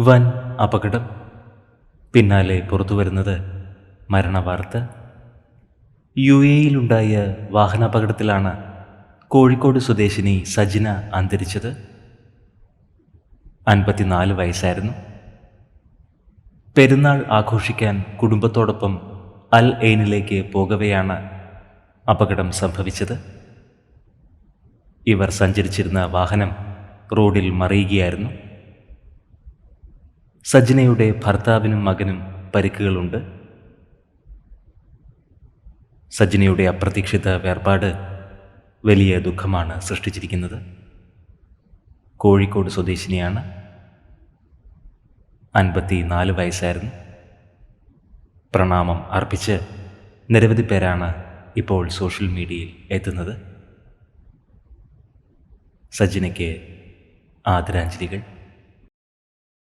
വൻ അപകടം. പിന്നാലെ പുറത്തു വരുന്നത് മരണവാർത്ത. യു എയിലുണ്ടായ വാഹനാപകടത്തിലാണ് കോഴിക്കോട് സ്വദേശിനി സജിന അന്തരിച്ചത്. അൻപത്തിനാല് വയസ്സായിരുന്നു. പെരുന്നാൾ ആഘോഷിക്കാൻ കുടുംബത്തോടൊപ്പം അൽ എയിനിലേക്ക് പോകവെയാണ് അപകടം സംഭവിച്ചത്. ഇവർ സഞ്ചരിച്ചിരുന്ന വാഹനം റോഡിൽ മറിയുകയായിരുന്നു. സജ്ജനയുടെ ഭർത്താവിനും മകനും പരിക്കുകളുണ്ട്. സജ്ജനയുടെ അപ്രതീക്ഷിത വേർപാട് വലിയ ദുഃഖമാണ് സൃഷ്ടിച്ചിരിക്കുന്നത്. കോഴിക്കോട് സ്വദേശിനിയാണ്. അൻപത്തി നാല് വയസ്സായിരുന്നു. പ്രണാമം അർപ്പിച്ച് നിരവധി പേരാണ് ഇപ്പോൾ സോഷ്യൽ മീഡിയയിൽ എത്തുന്നത്. സജ്ജനയ്ക്ക് ആദരാഞ്ജലികൾ.